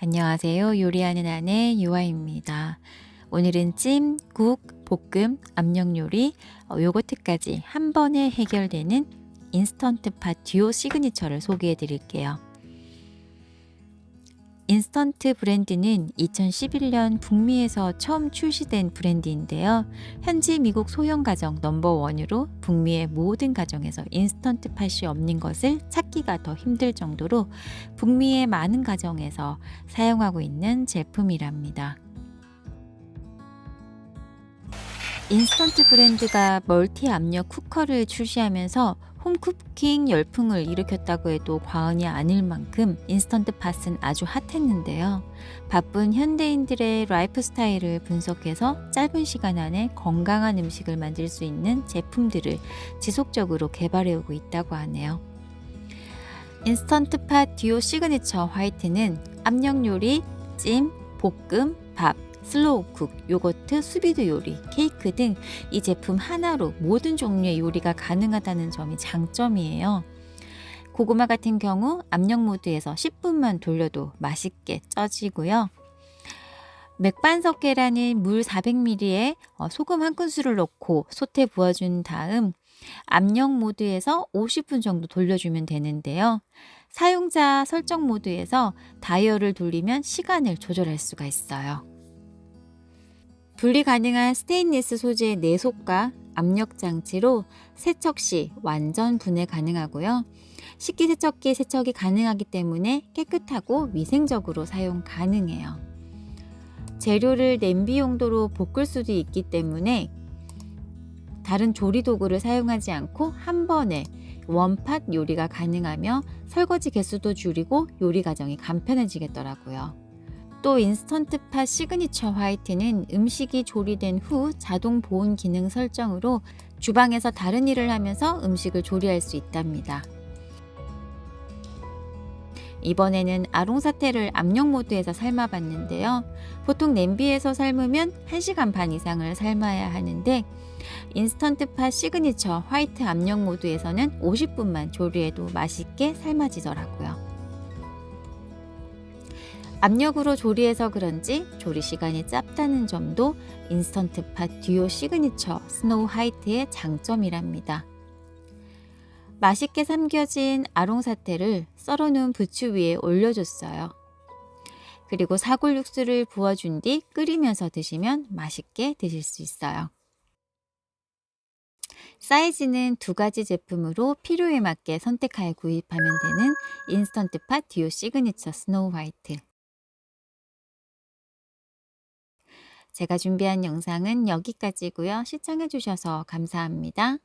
안녕하세요. 요리하는 아내 유아입니다. 오늘은 찜, 국, 볶음, 압력 요리, 어, 요거트까지 한 번에 해결되는 인스턴트 팟 듀오 시그니처를 소개해 드릴게요. 인스턴트 브랜드는 2011년 북미에서 처음 출시된 브랜드인데요. 현지 미국 소형 가정 넘버원으로 북미의 모든 가정에서 인스턴트 팟이 없는 것을 찾기가 더 힘들 정도로 북미의 많은 가정에서 사용하고 있는 제품이랍니다. 인스턴트 브랜드가 멀티 압력 쿠커를 출시하면서 홈쿠킹 열풍을 일으켰다고 해도 과언이 아닐 만큼 인스턴트 팟은 아주 핫했는데요. 바쁜 현대인들의 라이프 스타일을 분석해서 짧은 시간 안에 건강한 음식을 만들 수 있는 제품들을 지속적으로 개발해 오고 있다고 하네요. 인스턴트 팟 듀오 시그니처 화이트는 압력 요리, 찜, 볶음, 밥, 슬로우 쿡, 요거트, 수비드 요리, 케이크 등 이 제품 하나로 모든 종류의 요리가 가능하다는 점이 장점이에요. 고구마 같은 경우 압력 모드에서 10분만 돌려도 맛있게 쪄지고요. 맥반석 계란은 물 400ml에 어, 소금 한 큰술을 넣고 솥에 부어준 다음 압력 모드에서 50분 정도 돌려주면 되는데요. 사용자 설정 모드에서 다이얼을 돌리면 시간을 조절할 수가 있어요. 분리 가능한 스테인리스 소재의 내속과 압력 장치로 세척 시 완전 분해 가능하고요. 식기 세척기 세척이 가능하기 때문에 깨끗하고 위생적으로 사용 가능해요. 재료를 냄비 용도로 볶을 수도 있기 때문에 다른 조리 도구를 사용하지 않고 한 번에 원팟 요리가 가능하며 설거지 개수도 줄이고 요리 과정이 간편해지겠더라고요. 또 인스턴트 팟 시그니처 화이트는 음식이 조리된 후 자동 보온 기능 설정으로 주방에서 다른 일을 하면서 음식을 조리할 수 있답니다. 이번에는 아롱사태를 압력 모드에서 삶아봤는데요. 보통 냄비에서 삶으면 1시간 반 이상을 삶아야 하는데 인스턴트 팟 시그니처 화이트 압력 모드에서는 50분만 조리해도 맛있게 삶아지더라고요. 압력으로 조리해서 그런지 조리 시간이 짧다는 점도 인스턴트 팟 듀오 시그니처 스노우 화이트의 장점이랍니다. 맛있게 삼겨진 아롱사태를 썰어놓은 부추 위에 올려줬어요. 그리고 사골 육수를 부어준 뒤 끓이면서 드시면 맛있게 드실 수 있어요. 사이즈는 두 가지 제품으로 필요에 맞게 선택하여 구입하면 되는 인스턴트 팟 듀오 시그니처 스노우 화이트. 제가 준비한 영상은 여기까지고요. 시청해주셔서 감사합니다.